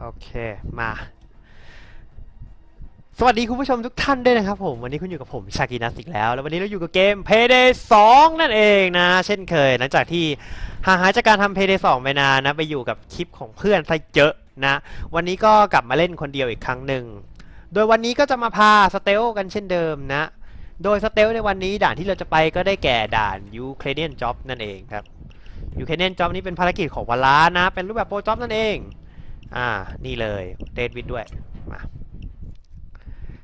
โอเค มา สวัสดีคุณผู้ชมทุกท่านด้วยนะครับผม วันนี้คุณอยู่กับผมชากินัสอีกแล้ว แล้ววันนี้เราอยู่กับเกม Payday 2 นั่นเองนะ เช่นเคย หลังจากที่ห่างหายจากการทำ Payday 2 ไปนานนะ ไปอยู่กับคลิปของเพื่อนซะเยอะนะ วันนี้ก็กลับมาเล่นคนเดียวอีกครั้งหนึ่ง โดยวันนี้ก็จะมาพาสเตลกันเช่นเดิมนะ โดยสเตลในวันนี้ด่านที่เราจะไปก็ได้แก่ด่าน Ukrainian Job นั่นเองครับ Ukrainian Job นี้เป็นภารกิจของวันล้านะ เป็นรูปแบบโปรจ็อบนั่นเอง อ่า นี่เลยเดดวิดด้วย มา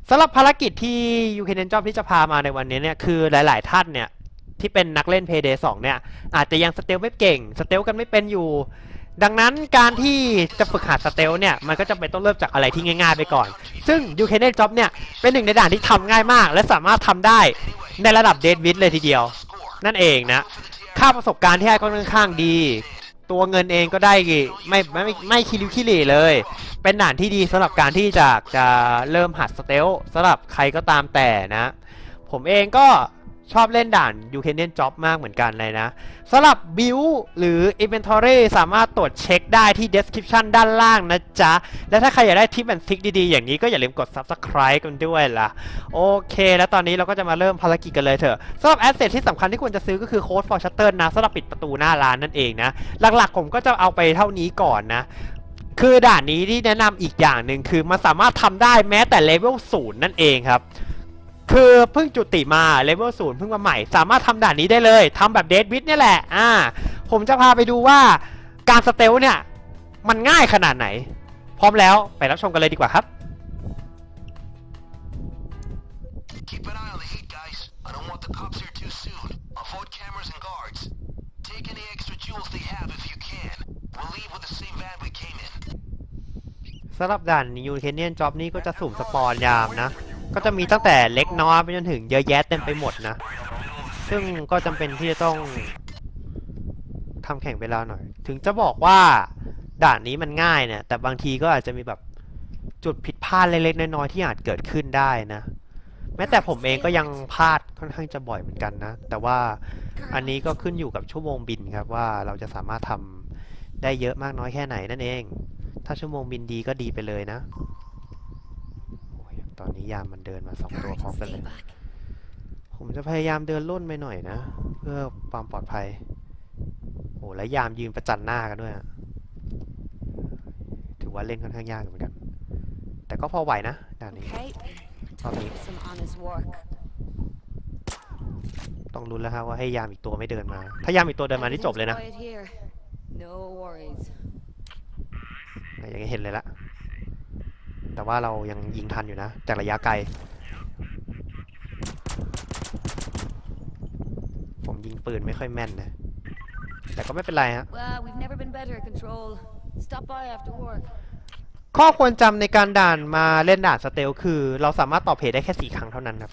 สำหรับภารกิจที่ยูเคนเนนจอบที่จะพามาในวันนี้เนี่ย คือหลาย ๆ ท่านเนี่ย ที่เป็นนักเล่น Payday 2เนี่ย อาจจะยังสเตลไม่เก่ง สเตลกันไม่เป็นอยู่ ดังนั้นการที่จะฝึกหัดสเตลเนี่ย มันก็จะเป็นต้องเริ่มจากอะไรที่ง่าย ๆ ไปก่อน ซึ่งยูเคนเนนจอบเนี่ย เป็นหนึ่งในด่านที่ทำง่ายมาก และสามารถทำได้ในระดับเดดวิดเลยทีเดียว นั่นเองนะ ค่าประสบการณ์ที่ให้ก็ค่อนข้างดี ตัวเงินเองก็ได้ไม่ไม่ไม่ไม่คิริวคิริเลย เป็นด่านที่ดีสำหรับการที่จะจะเริ่มหัดสเตลสำหรับใครก็ตามแต่นะ ผมเองก็ ชอบเล่นด่าน u k เ a n Job มากเหมือนกันเลยนะสำหรับ Build หรือ Inventory สามารถตรวจเช็คได้ที่ Description ด้านล่างนะจ๊ะ และถ้าใครอยากได้ทิปแอนทริกดีๆ อย่างนี้ก็อย่าลืมกด Subscribe กันด้วยล่ะ โอเค แล้วตอนนี้เราก็จะมาเริ่มภารกิจกันเลยเถอะสำหรับแอสเซทที่สำคัญที่ควรจะซื้อก็คือโค้ด for shutter นะสำหรับปิดประตูหน้าร้านนั่นเองนะ หลักๆผมก็จะเอาไปเท่านี้ก่อนนะคือด่านนี้ที่แนะนำอีกอย่างหนึ่งคือมันสามารถทำได้แม้แต่เลเวลศูนย์นั่นเองครับ คือเพิ่งจุติมาเลเวลศูนย์เพิ่งมาใหม่ สามารถทำด่านนี้ได้เลยทำแบบเดดวิดเนี่ยแหละอ่าผมจะพาไปดูว่าการสเตลเนี่ย มันง่ายขนาดไหน พร้อมแล้วไปรับชมกันเลยดีกว่าครับ Keep an eye on the heat, guys. I don't want the cops here too soon. Avoid cameras and guards. Take any extra jewels they have if you can. We'll leave with the same van we came in. สำหรับด่านยูเคเนียนจ็อบนี่ก็จะสุ่มสปอนยามนะ ก็จะมีตั้งแต่เล็กน้อยไปจนถึงเยอะแยะเต็มไปหมดนะ ซึ่งก็จำเป็นที่จะต้องทำแข่งเวลาหน่อย ถึงจะบอกว่าด่านนี้มันง่ายเนี่ย แต่บางทีก็อาจจะมีแบบจุดผิดพลาดเล็กๆน้อยๆที่อาจเกิดขึ้นได้นะ แม้แต่ผมเองก็ยังพลาดค่อนข้างจะบ่อยเหมือนกันนะ แต่ว่าอันนี้ก็ขึ้นอยู่กับชั่วโมงบินครับว่าเราจะสามารถทำได้เยอะมากน้อยแค่ไหนนั่นเอง ถ้าชั่วโมงบินดีก็ดีไปเลยนะ ตอนนี้ยามมันเดินมาสองตัวพร้อมกันเลย ผมจะพยายามเดินล่นไปหน่อยนะ เพื่อความปลอดภัย โอ้และยามยืนประจันหน้ากันด้วยอะถือว่าเล่นค่อนข้างยากอยู่เหมือนกัน แต่ก็พอไหวนะด่านนี้ Okay, I'll time leave. for some honest work. ต้องรุ้นแล้วครับว่าให้ยามอีกตัวไม่เดินมา ถ้ายามอีกตัวเดินมานี่จบเลยนะ Everything's quiet here. No worries. อย่างนี้เห็นเลยละ แต่ว่าเรายังยิงทันอยู่นะ จากระยะไกล ผมยิงปืนไม่ค่อยแม่นนะ แต่ก็ไม่เป็นไรฮะ Well, we've never been better at control. Stop by after work. ข้อควรจำในการด่านมาเล่นด่านสเตลคือ เราสามารถต่อเพจได้แค่สี่ครั้งเท่านั้นครับ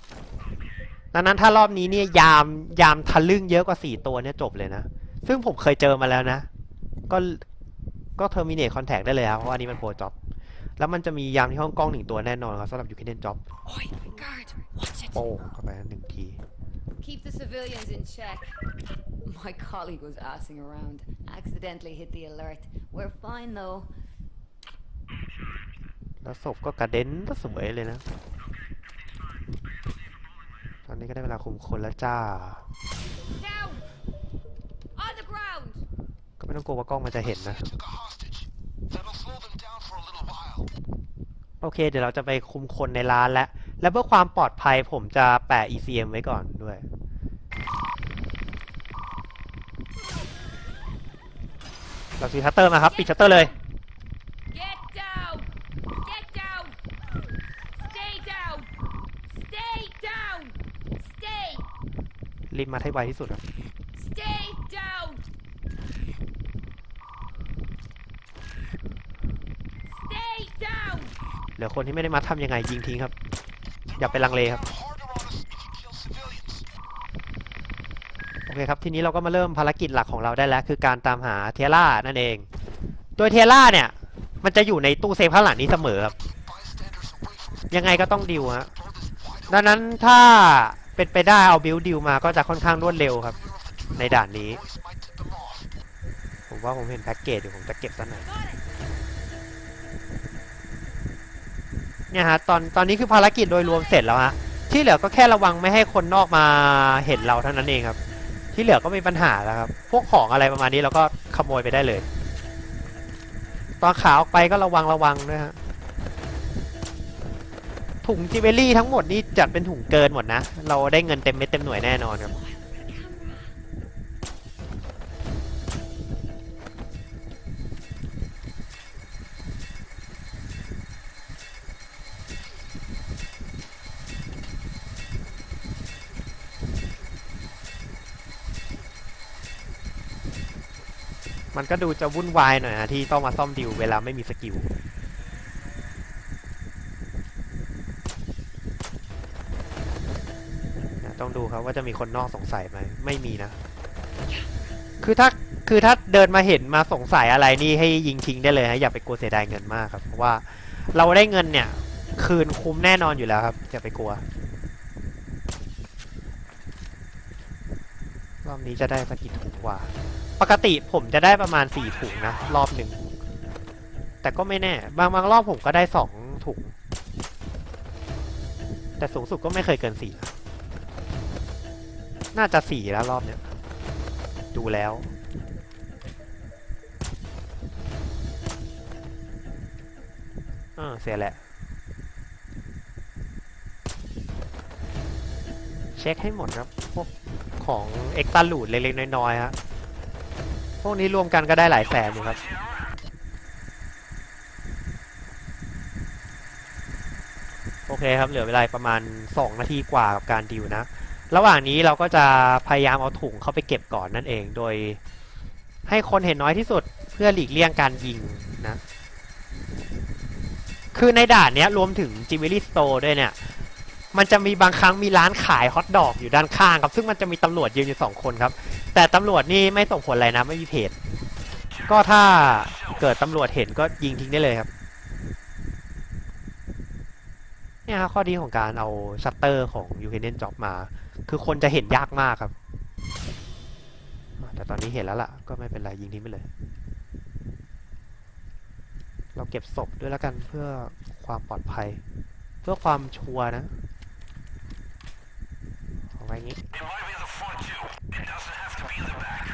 ดังนั้นถ้ารอบนี้เนี่ยยามยามทะลึ่งเยอะกว่าสี่ตัวเนี่ยจบเลยนะ ซึ่งผมเคยเจอมาแล้วนะ ก็ก็เทอร์มินเนตคอนแทคได้เลยครับเพราะว่าอันนี้มันโปรจ็อบ แล้วมันจะมียามที่ห้องกล้องหนึ่งตัวแน่นอนครับสำหรับยูคิเนนจ็อบ Oi, guard, watch it. โป้งเข้าไปหนึ่งที Keep the civilians in check. My colleague was assing around. Accidentally hit the alert. We're fine though. แล้วศพก็กระเด็นก็สวยเลยนะ ตอนนี้ก็ได้เวลาคุมคนแล้วจ้า Down! On the ground! ก็ไม่ต้องกลัวว่ากล้องมันจะเห็นนะ They took a โอเค เดี๋ยวเราจะไปคุมคนในร้านแล้ว และเพื่อความปลอดภัยผมจะแปะ ECM ไว้ก่อนด้วย เราซื้อชัตเตอร์มาครับ ปิดชัตเตอร์เลย Get down! Get down! Stay down! Stay down! Stay! รีบมาให้ไวที่สุดครับ Stay down! Stay down! เหลือคนที่ไม่ได้มาทำยังไงยิงทิ้งครับ อย่าไปลังเลครับ โอเคครับ ทีนี้เราก็มาเริ่มภารกิจหลักของเราได้แล้ว คือการตามหาเทยร่านั่นเอง โดยเทยร่าเนี่ย มันจะอยู่ในตู้เซฟข้างหลังนี้เสมอครับ ยังไงก็ต้องดิวฮะ ดังนั้นถ้าเป็นไปได้เอาบิลดิวมาก็จะค่อนข้างรวดเร็วครับ ในด่านนี้ ผมว่าผมเห็นแพ็กเกจอยู่ผมจะเก็บซะหน่อย เนี่ยฮะตอนตอนนี้คือภารกิจโดยรวมเสร็จแล้วฮะที่เหลือก็แค่ระวังไม่ให้คนนอกมาเห็นเราเท่านั้นเองครับ ที่เหลือก็ไม่มีปัญหาแล้วครับ พวกของอะไรประมาณนี้เราก็ขโมยไปได้เลย ตอนขาออกไปก็ระวังระวังด้วยฮะถุงจิเวลรี่ทั้งหมดนี่จัดเป็นถุงเกินหมดนะ เราได้เงินเต็มเม็ดเต็มหน่วยแน่นอนครับ มันก็ดูจะวุ่นวายหน่อยนะที่ต้องมาซ่อมดิวเวลาไม่มีสกิลนะต้องดูครับว่าจะมีคนนอกสงสัยไหมไม่มีนะ คือถ้าคือถ้าเดินมาเห็นมาสงสัยอะไรนี่ให้ยิงทิ้งได้เลยฮะอย่าไปกลัวเสียดายเงินมากครับเพราะว่าเราได้เงินเนี่ย คืนคุ้มแน่นอนอยู่แล้วครับอย่าไปกลัวรอบนี้จะได้สกกี่ถุงกว่า ปกติผมจะได้ประมาณสี่ถุงนะรอบหนึ่ง แต่ก็ไม่แน่ บางบางรอบผมก็ได้สองถุง แต่สูงสุดก็ไม่เคยเกินสี่น่าจะสี่แล้วรอบเนี้ย ดูแล้วเออเสียแหละ เช็คให้หมดครับ พวกของเอ็กซ์ตาลูดเล็กๆน้อยๆฮะ พวกนี้รวมกันก็ได้หลายแสนอยู่ครับ โอเคครับเหลือเวลาประมาณ 2 นาทีกว่ากับการดิวนะ ระหว่างนี้เราก็จะพยายามเอาถุงเข้าไปเก็บก่อนนั่นเอง โดยให้คนเห็นน้อยที่สุดเพื่อหลีกเลี่ยงการยิงนะ คือในด่านเนี้ยรวมถึงจิม w ิ l รี่สโตร์ด้วยเนี่ย มันจะมีบางครั้งมีร้านขายฮอทดอกอยู่ด้านข้างครับ ซึ่งมันจะมีตำรวจยืนอยู่สองคนครับ แต่ตำรวจนี่ไม่ส่งผลอะไรนะ ไม่มีเพจ ก็ถ้าเกิดตำรวจเห็นก็ยิงทิ้งได้เลยครับ เนี่ยครับข้อดีของการเอาชัตเตอร์ของ u k เ n Job มา คือคนจะเห็นยากมากครับ แต่ตอนนี้เห็นแล้วล่ะ ก็ไม่เป็นไรยิงทิ้งไปเลย เราเก็บศพด้วยแล้วกันเพื่อความปลอดภัย เพื่อความชัวร์นะเอาไว้งี้ It might be the front too. It doesn't have to be in the back.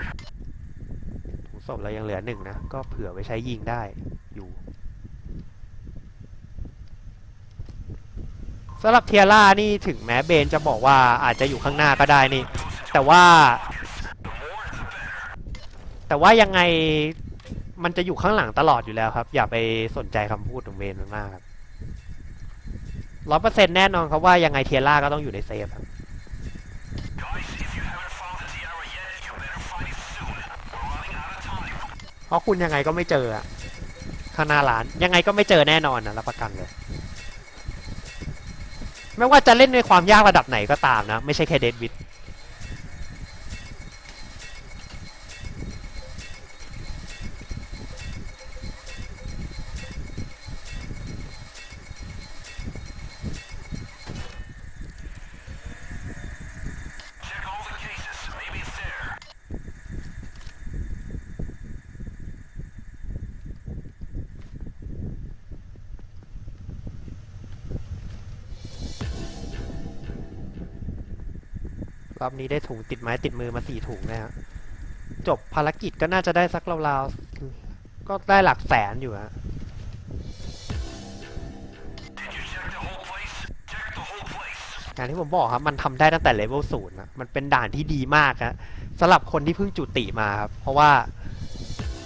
ถุงศพเรายังเหลือหนึ่งนะ ก็เผื่อไว้ใช้ยิงได้อยู่สำหรับเทียร่านี่ถึงแม้เบนจะบอกว่าอาจจะอยู่ข้างหน้าก็ได้นี่ แต่ว่า แต่ว่ายังไงมันจะอยู่ข้างหลังตลอดอยู่แล้วครับ อย่าไปสนใจคำพูดของเบนมันมากครับร้อยเปอร์เซ็นต์แน่นอนครับว่ายังไงเทียร่าก็ต้องอยู่ในเซฟครับ เพราะคุณยังไงก็ไม่เจออะข้างหน้าร้านยังไงก็ไม่เจอแน่นอนนะรับประกันเลย ไม่ว่าจะเล่นในความยากระดับไหนก็ตามนะ ไม่ใช่แค่เดดวิด รอบนี้ได้ถุงติดไม้ติดมือมาสี่ถุงนะฮะจบภารกิจก็น่าจะได้สักราวๆ ก็ได้หลักแสนอยู่ฮะ Did you check the whole place? Check the whole place. อย่างที่ผมบอกครับ มันทำได้ตั้งแต่เลเวลศูนย์นะมันเป็นด่านที่ดีมากฮะสำหรับคนที่เพิ่งจุติมาครับ เพราะว่า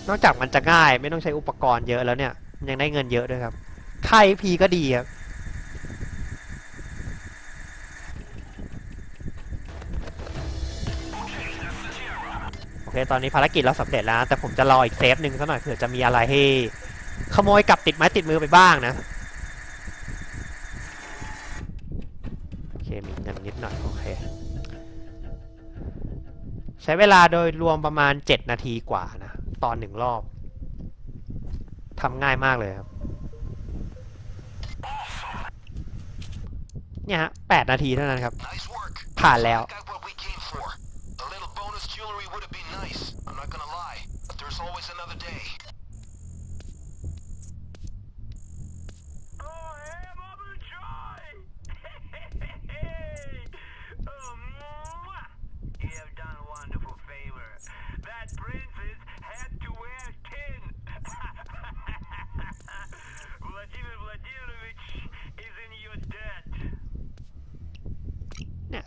นอกจากมันจะง่ายไม่ต้องใช้อุปกรณ์เยอะแล้วเนี่ย ยังได้เงินเยอะด้วยครับค่ายพีก็ดีครับ เคตอนนี้ภารกิจเราสำเร็จแล้ว แต่ผมจะรออีกเซฟหนึ่งสักหน่อยเผื่อจะมีอะไรให้ขโมยกลับติดไม้ติดมือไปบ้างนะ โอเค มีเงินนิดหน่อย โอเค ใช้เวลาโดยรวมประมาณ 7 นาทีกว่านะ ตอนหนึ่งรอบทำง่ายมากเลยครับ เนี่ยฮะ 8 นาทีเท่านั้นครับ ผ่านแล้ว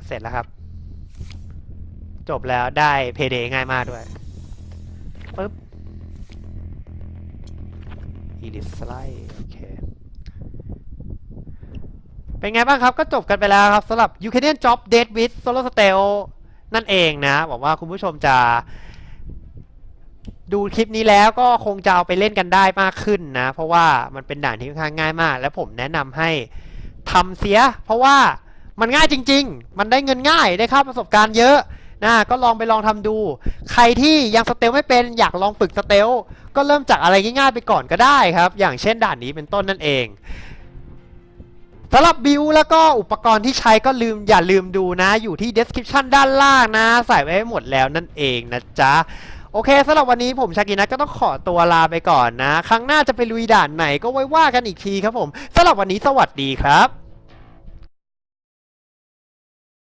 เสร็จแล้วครับ จบแล้วได้เพเดง่ายมากด้วยปึ๊บอีดิสไลโอเค เป็นไงบ้างครับก็จบกันไปแล้วครับสำหรับ Ukrainian Job Date with Solo s t e l นั่นเองนะหวังว่าคุณผู้ชมจะดูคลิปนี้แล้วก็คงจะเอาไปเล่นกันได้มากขึ้นนะ เพราะว่ามันเป็นด่านที่ค่อนข้างง่ายมาก และผมแนะนำให้ทำเสีย เพราะว่า มันง่ายจริง ๆ มันได้เงินง่ายได้ค่าประสบการณ์เยอะนะก็ลองไปลองทำดู ใครที่ยังสเตลไม่เป็นอยากลองฝึกสเตลก็เริ่มจากอะไรง่ายๆไปก่อนก็ได้ครับ อย่างเช่นด่านนี้เป็นต้นนั่นเองสำหรับบิวแล้วก็อุปกรณ์ที่ใช้ก็ลืมอย่าลืมดูนะ อยู่ที่ description ด้านล่างนะ ใส่ไว้ให้หมดแล้วนั่นเองนะจ๊ะ โอเคสำหรับวันนี้ผมชากินะก็ต้องขอตัวลาไปก่อนนะ ครั้งหน้าจะไปลุยด่านไหนก็ไว้ว่ากันอีกทีครับผมสำหรับวันนี้สวัสดีครับ